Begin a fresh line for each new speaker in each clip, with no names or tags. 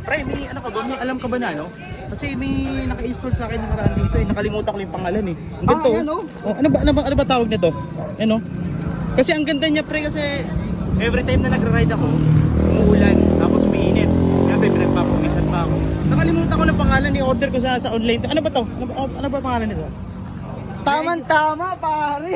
Pre, may ano ka ba? May alam ka ba na, no? Kasi may naka-install sa akin nakaraan dito eh. Nakalimutan ko yung pangalan eh. Ang
Ah,
ganito.
yan, oh.
oh. ano ba ano ba ano ba tawag nito? Ano? Kasi ang ganda niya pre kasi every time na nagra-ride ako, umuulan tapos umiinit. Kaya pinagpapawisan pa ako. Nakalimutan ko ng pangalan ni order ko sa sa online. Ano ba to? Ano ba, ano ba pangalan nito?
Tama-tama, pare.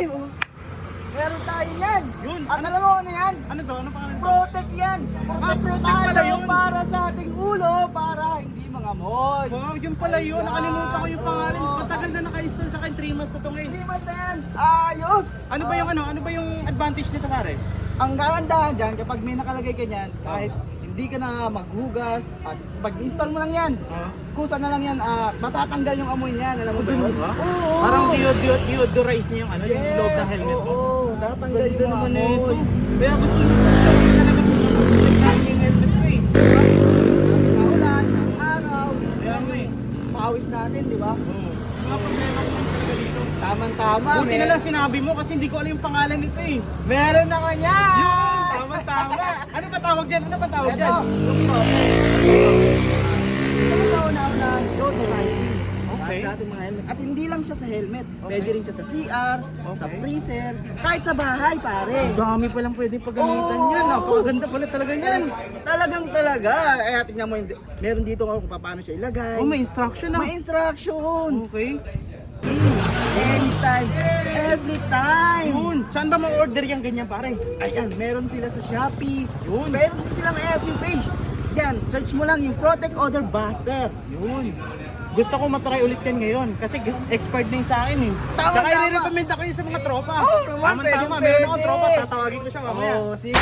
Meron tayo yan.
Yun.
At alam mo ano yan?
Ano to? Ano pangalan?
Protect yan.
Ah, protect
tayo
pala yun.
Para sa ating ulo, para hindi mga moy.
Wow, yun pala yun. Nakalimutan ko yung pangalan. Matagal na naka-install sa akin 3 months na to ngayon.
Hindi man na yan. Ayos.
Ano ba yung ano? Ano ba yung advantage nito pare?
Ang kagandahan dyan, kapag may nakalagay ka dyan, kahit hindi ka na maghugas, at pag-install mo lang yan,
Ah.
kusa na lang yan, ah, matatanggal yung amoy niyan. Alam mo ba yun?
Diba?
Oo.
Parang deod deodorize niya yung ano, yung
Yes,
loob ng helmet mo.
Oo, tatanggal yung amoy.
nito. Kaya gusto nyo eh. Mga.
Tamang-tama.
Buti na lang sinabi mo kasi hindi ko alam yung pangalan nito eh.
Meron na kanya!
Yun! Tama, tama. Ano ba tawag dyan? Ano ba tawag dyan?
Ito Sa ating mga helmet. At hindi lang siya sa helmet.
Okay.
Pwede rin siya sa CR, sa
Okay.
freezer, kahit sa bahay, pare.
Ang dami palang pwede paggamitan
Oo.
yan. Napakaganda pala talaga yan.
Talagang talaga. Eh, tingnan mo, hindi- meron dito kung paano siya ilagay.
Oh, may instruction na.
May instruction.
Okay.
Anytime, every time.
Yun. Saan ba ma-order yung ganyan pare?
Ayan, meron sila sa Shopee.
Yun.
Meron din silang page. Yan, search mo lang yung Protect Order Buster.
Yun. Gusto ko matry ulit yan ngayon kasi expired na yung sa akin eh.
Tama,
Saka
tama.
i-recommend ako yun sa mga tropa.
Oo, naman,
tama,
pwede,
tama. Meron akong tropa, tatawagin ko siya mamaya.
Oh, sige.